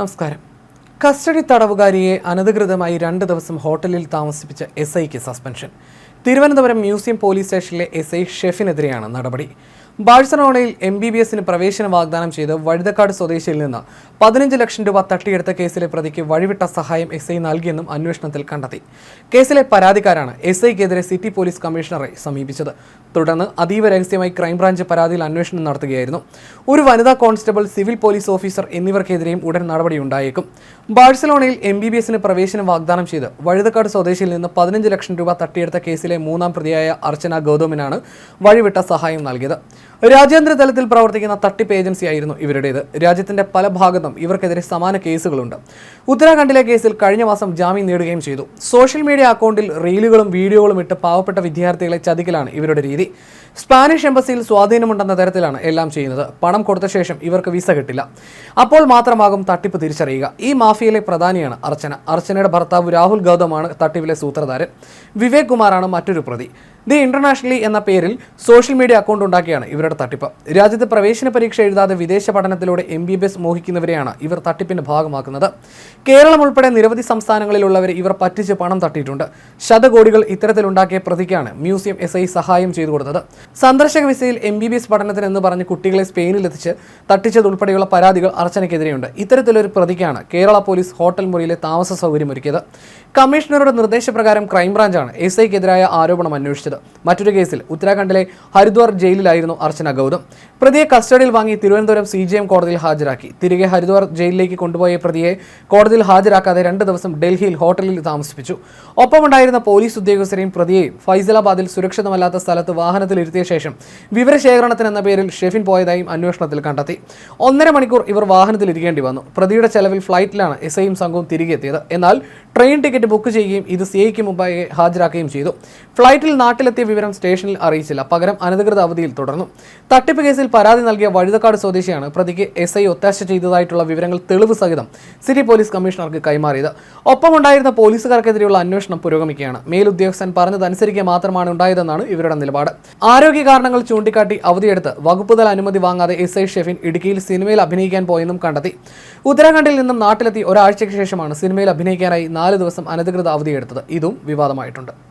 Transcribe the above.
നമസ്കാരം. കസ്റ്റഡി തടവുകാരിയെ അനധികൃതമായി രണ്ട് ദിവസം ഹോട്ടലിൽ താമസിപ്പിച്ച എസ് ഐക്ക് സസ്പെൻഷൻ. തിരുവനന്തപുരം മ്യൂസിയം പോലീസ് സ്റ്റേഷനിലെ എസ് ഐ ഷെഫിനെതിരെയാണ് നടപടി. ബാഴ്സലോണയിൽ എം ബി ബി എസിന് പ്രവേശനം വാഗ്ദാനം ചെയ്ത് വഴുതക്കാട് സ്വദേശിയിൽ നിന്ന് പതിനഞ്ച് ലക്ഷം രൂപ തട്ടിയെടുത്ത കേസിലെ പ്രതിക്ക് വഴിവിട്ട സഹായം എസ് ഐ നൽകിയെന്നും അന്വേഷണത്തിൽ കണ്ടെത്തി. കേസിലെ പരാതിക്കാരാണ് എസ് ഐക്കെതിരെ സിറ്റി പോലീസ് കമ്മീഷണറെ സമീപിച്ചത്. തുടർന്ന് അതീവ രഹസ്യമായി ക്രൈംബ്രാഞ്ച് പരാതിയിൽ അന്വേഷണം നടത്തുകയായിരുന്നു. ഒരു വനിതാ കോൺസ്റ്റബിൾ സിവിൽ പോലീസ് ഓഫീസർ എന്നിവർക്കെതിരെയും ഉടൻ നടപടിയുണ്ടായേക്കും ബാഴ്സലോണയിൽ എം ബി ബി എസിന് പ്രവേശനം വാഗ്ദാനം ചെയ്ത് വഴുതക്കാട് സ്വദേശിയിൽ നിന്ന് പതിനഞ്ച് ലക്ഷം രൂപ തട്ടിയെടുത്ത കേസിലെ മൂന്നാം പ്രതിയായ അർച്ചന ഗൗതമിനാണ് വഴിവിട്ട സഹായം നൽകിയത്. രാജ്യാന്തര തലത്തിൽ പ്രവർത്തിക്കുന്ന തട്ടിപ്പ് ഏജൻസിയായിരുന്നു ഇവരുടേത്. രാജ്യത്തിന്റെ പല ഭാഗത്തും ഇവർക്കെതിരെ സമാന കേസുകളുണ്ട്. ഉത്തരാഖണ്ഡിലെ കേസിൽ കഴിഞ്ഞ മാസം ജാമ്യം നേടുകയും ചെയ്തു. സോഷ്യൽ മീഡിയ അക്കൗണ്ടിൽ റീലുകളും വീഡിയോകളും ഇട്ട് പാവപ്പെട്ട വിദ്യാർത്ഥികളെ ചതിക്കലാണ് ഇവരുടെ രീതി. സ്പാനിഷ് എംബസിയിൽ സ്വാധീനമുണ്ടെന്ന തരത്തിലാണ് എല്ലാം ചെയ്യുന്നത്. പണം കൊടുത്ത ശേഷം ഇവർക്ക് വിസ കിട്ടില്ല. അപ്പോൾ മാത്രമാകും തട്ടിപ്പ് തിരിച്ചറിയുക. ഈ മാഫിയയിലെ പ്രധാനിയാണ് അർച്ചന. അർച്ചനയുടെ ഭർത്താവ് രാഹുൽ ഗൗതമാണ് തട്ടിപ്പിലെ സൂത്രധാരൻ. വിവേക് കുമാറാണ് മറ്റൊരു പ്രതി. ദി ഇന്റർനാഷണലി എന്ന പേരിൽ സോഷ്യൽ മീഡിയ അക്കൗണ്ട് ഉണ്ടാക്കിയാണ് ഇവരുടെ തട്ടിപ്പ്. രാജ്യത്ത് പ്രവേശന പരീക്ഷ എഴുതാതെ വിദേശ പഠനത്തിലൂടെ എം ബി ബി എസ് മോഹിക്കുന്നവരെയാണ് ഇവർ തട്ടിപ്പിന്റെ ഭാഗമാക്കുന്നത്. കേരളം ഉൾപ്പെടെ നിരവധി സംസ്ഥാനങ്ങളിലുള്ളവരെ ഇവർ പറ്റിച്ച് പണം തട്ടിയിട്ടുണ്ട്. ശതകോടികൾ ഇത്തരത്തിലുണ്ടാക്കിയ പ്രതിക്കാണ് മ്യൂസിയം എസ് ഐ സഹായം ചെയ്തു കൊടുത്തത്. സന്ദർശക വിസയിൽ എം ബി ബി എസ് പഠനത്തിന് എന്ന് പറഞ്ഞ് കുട്ടികളെ സ്പെയിനിൽ എത്തിച്ച് തട്ടിച്ചതുൾപ്പെടെയുള്ള പരാതികൾ അർച്ചനയ്ക്കെതിരെയുണ്ട്. ഇത്തരത്തിലൊരു പ്രതിക്കാണ് കേരള പോലീസ് ഹോട്ടൽ മുറിയിലെ താമസ സൗകര്യമൊരുക്കിയത് കമ്മീഷണറുടെ നിർദ്ദേശപ്രകാരം ക്രൈംബ്രാഞ്ചാണ് എസ് ഐക്കെതിരായ ആരോപണം അന്വേഷിച്ചത്. മറ്റൊരു കേസിൽ ഉത്തരാഖണ്ഡിലെ ഹരിദ്വാർ ജയിലിലായിരുന്നു അർച്ചന ഗൗതം. പ്രതിയെ കസ്റ്റഡിയിൽ വാങ്ങി തിരുവനന്തപുരം സി ജി എം കോടതിയിൽ ഹാജരാക്കി. തിരികെ ഹരിദ്വാർ ജയിലിലേക്ക് കൊണ്ടുപോയ പ്രതിയെ കോടതിയിൽ ഹാജരാക്കാതെ രണ്ട് ദിവസം ഡൽഹിയിൽ ഹോട്ടലിൽ താമസിപ്പിച്ചു. ഒപ്പമുണ്ടായിരുന്ന പോലീസ് ഉദ്യോഗസ്ഥരെയും പ്രതിയെയും ഫൈസലാബാദിൽ സുരക്ഷിതമല്ലാത്ത സ്ഥലത്ത് വാഹനത്തിലിരുത്തിയ ശേഷം വിവരശേഖരണത്തിന് എന്ന പേരിൽ ഷെഫിൻ പോയതായും അന്വേഷണത്തിൽ കണ്ടെത്തി. ഒന്നര മണിക്കൂർ ഇവർ വാഹനത്തിൽ ഇരിക്കേണ്ടി വന്നു. പ്രതിയുടെ ചെലവിൽ ഫ്ലൈറ്റിലാണ് എസ് ഐയും സംഘവും തിരികെ എത്തിയത് എന്നാൽ ട്രെയിൻ ടിക്കറ്റ് ബുക്ക് ചെയ്യുകയും ഇത് സി ഐക്ക് മുമ്പായി ഹാജരാക്കുകയും ചെയ്തു. ഫ്ലൈറ്റിൽ നാട്ടിലെത്തിയ വിവരം സ്റ്റേഷനിൽ അറിയിച്ചില്ല. പകരം അനധികൃത അവധിയിൽ തുടർന്നു. തട്ടിപ്പ് കേസിൽ പരാതി നൽകിയ വഴുതക്കാട് സ്വദേശിയാണ് പ്രതിക്ക് എസ് ഐ ഒത്താശ ചെയ്തതായിട്ടുള്ള വിവരങ്ങൾ തെളിവ് സഹിതം സിറ്റി പോലീസ് കമ്മീഷണർക്ക് കൈമാറിയത്. ഒപ്പമുണ്ടായിരുന്ന പോലീസുകാർക്കെതിരെയുള്ള അന്വേഷണം പുരോഗമിക്കുകയാണ്. മേലുദ്യോഗസ്ഥൻ പറഞ്ഞതനുസരിക്കുക മാത്രമാണ് ഉണ്ടായതെന്നാണ് ഇവരുടെ നിലപാട്. ആരോഗ്യ കാരണങ്ങൾ ചൂണ്ടിക്കാട്ടി അവധിയെടുത്ത് വകുപ്പുതല അനുമതി വാങ്ങാതെ എസ് ഐ ഷെഫിൻ ഇടുക്കിയിൽ സിനിമയിൽ അഭിനയിക്കാൻ പോയെന്നും കണ്ടെത്തി. ഉത്തരാഖണ്ഡിൽ നിന്നും നാട്ടിലെത്തി ഒരാഴ്ചയ്ക്ക് ശേഷമാണ് സിനിമയിൽ അഭിനയിക്കാനായി നാല് ദിവസം അനധികൃത അവധിയെടുത്തത് ഇതും വിവാദമായിട്ടുണ്ട്